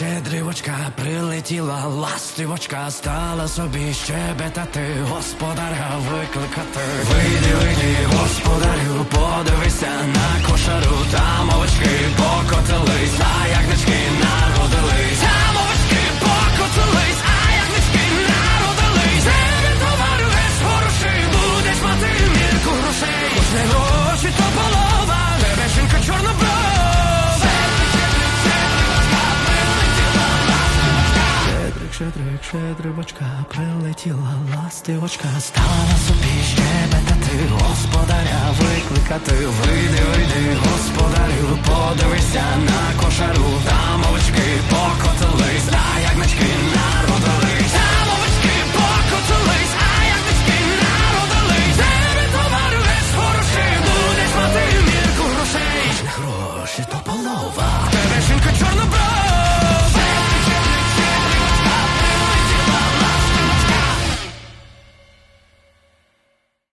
Щедрівочка прилетіла, ластивочка, стала собі щебетати, господаря викликати. Вийди, вийди, господарю, подиви. Щедрик, щедрибочка, прилетіла ластивочка, стала собі щебетати, господаря викликати, вийди, вийди, господарю,